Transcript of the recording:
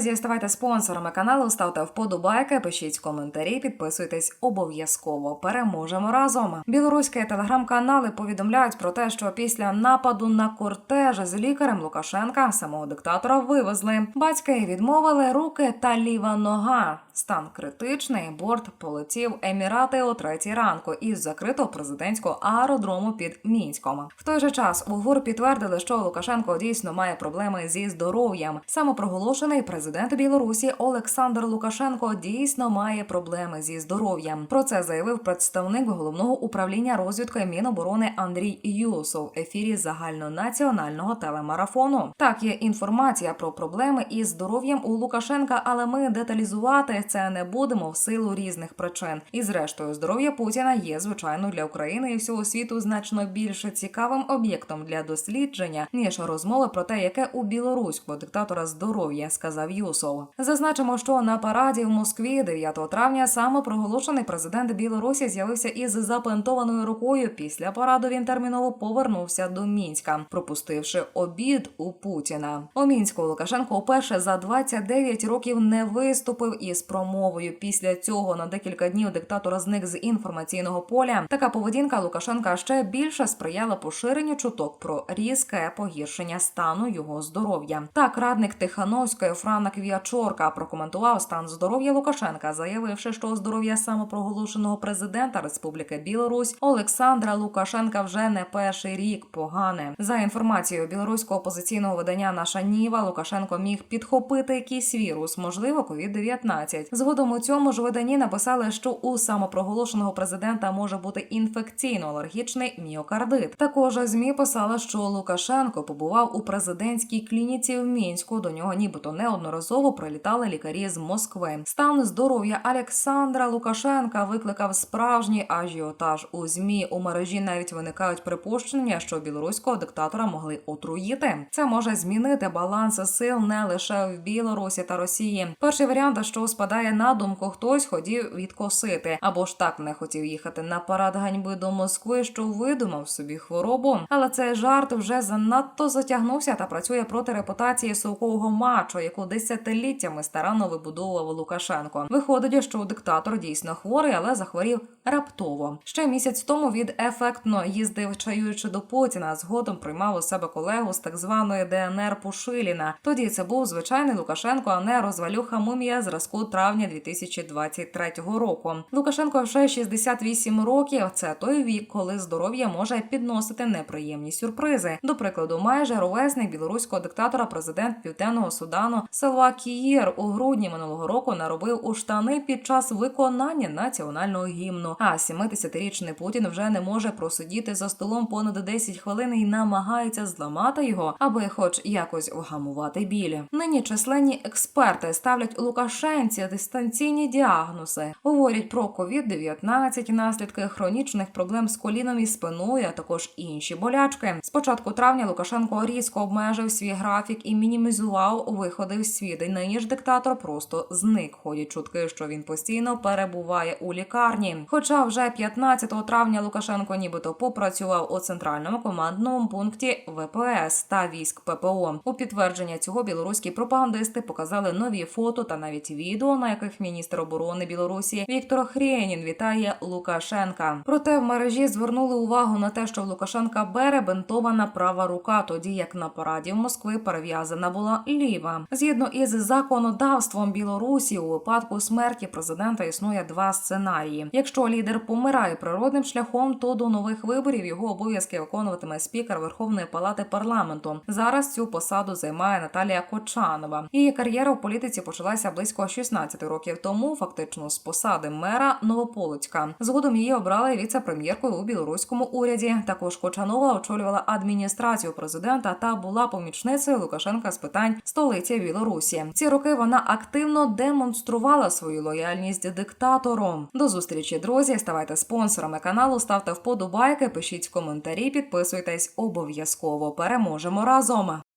Друзі, ставайте спонсорами каналу, ставте вподобайки, пишіть коментарі, підписуйтесь обов'язково. Переможемо разом. Білоруські телеграм-канали повідомляють про те, що після нападу на кортеж з лікарем Лукашенка самого диктатора вивезли. Батьки відмовили руки та ліва нога. Стан критичний. Борт полетів Емірати о третій ранку із закритого президентського аеродрому під Мінськом. В той же час у підтвердили, що Лукашенко дійсно має проблеми зі здоров'ям. Самопроголошений президент Білорусі Олександр Лукашенко дійсно має проблеми зі здоров'ям. Про це заявив представник головного управління розвідки Міноборони Андрій Юсов в ефірі загальнонаціонального телемарафону. Так є інформація про проблеми із здоров'ям у Лукашенка, але ми деталізувати це не будемо в силу різних причин. І зрештою, здоров'я Путіна є звичайно для України і всього світу значно більше цікавим об'єктом для дослідження ніж розмови про те, яке у білоруського диктатора здоров'я, сказав Юсов. Зазначимо, що на параді в Москві 9 травня самопроголошений президент Білорусі з'явився із запентованою рукою. Після параду він терміново повернувся до мінська, пропустивши обід у Путіна. У мінську Лукашенко вперше за 29 років не виступив із промовою. Після цього на декілька днів диктатора зник з інформаційного поля. Така поведінка Лукашенка ще більше сприяла поширенню чуток про різке погіршення стану його здоров'я. Так, радник Тихановської Франа Квіачорка прокоментував стан здоров'я Лукашенка, заявивши, що здоров'я самопроголошеного президента Республіки Білорусь Олександра Лукашенка вже не перший рік погане. За інформацією білоруського опозиційного видання Наша Ніва Лукашенко міг підхопити якийсь вірус, можливо, COVID-19. Згодом у цьому ж виданні написали, що у самопроголошеного президента може бути інфекційно-алергічний міокардит. Також змі писала, що Лукашенко побував у президентській клініці в мінську. До нього нібито неодноразово прилітали лікарі з Москви. Стан здоров'я Олександра Лукашенка викликав справжній ажіотаж у змі. У мережі навіть виникають припущення, що білоруського диктатора могли отруїти. Це може змінити баланс сил не лише в Білорусі та Росії. Перший варіант, що спадає на думку, хтось хотів відкосити або ж так не хотів їхати на парад ганьби до Москви, що видумав собі хворобу. Але цей жарт вже занадто затягнувся та працює проти репутації совкового мачо, яку десятиліттями старанно вибудовував Лукашенко. Виходить, що диктатор дійсно хворий, але захворів раптово. Ще місяць тому від ефектно їздив чаюючи до Путіна. Згодом приймав у себе колегу з так званої ДНР Пушиліна. Тоді це був звичайний Лукашенко, а не розвалюха мумія зразку травня 2023 року. Лукашенко вже 68 років. Це той вік, коли здоров'я може підносити неприємні сюрпризи. До прикладу, майже ровесник білоруського диктатора, президент Південного Судану Салва Кієр у грудні минулого року наробив у штани під час виконання національного гімну. А 70-річний Путін вже не може просидіти за столом понад 10 хвилин і намагається зламати його, аби хоч якось вгамувати білі. Нині численні експерти ставлять Лукашенці дистанційні діагнози, говорять про COVID-19, наслідки хронічних проблем з коліном і спиною, а також інші болячки. З початку травня Лукашенко різко обмежив свій графік і мінімізував виходи в світ. І нині ж диктатор просто зник. Ходять чутки, що він постійно перебуває у лікарні. Хоча вже 15 травня Лукашенко нібито попрацював у центральному командному пункті ВПС та військ ППО. У підтвердження цього білоруські пропагандисти показали нові фото та навіть відео, на яких міністр оборони Білорусі Віктор Хрєнін вітає Лукашенка. Проте в мережі звернули увагу на те, що Лукашенка бере бинтована права рука, тоді як на параді в Москви перев'язана була ліва. Згідно із законодавством Білорусі, у випадку смерті президента існує два сценарії. Якщо лідер помирає природним шляхом, то до нових виборів його обов'язки виконуватиме спікер Верховної Палати парламенту. Зараз цю посаду займає Наталія Кочанова. Її кар'єра в політиці почалася близько 16 років тому, фактично з посади мера Новополоцька. Згодом її обрали віце-прем'єркою у білоруському уряді. Також Кочанова очолювала адміністрацію президента та була помічницею Лукашенка з питань столиці Білорусі. Ці роки вона активно демонструвала свою лояльність диктатору. До зустрічі, друзі. Ставайте спонсорами каналу, ставте вподобайки, пишіть коментарі, підписуйтесь обов'язково. Переможемо разом.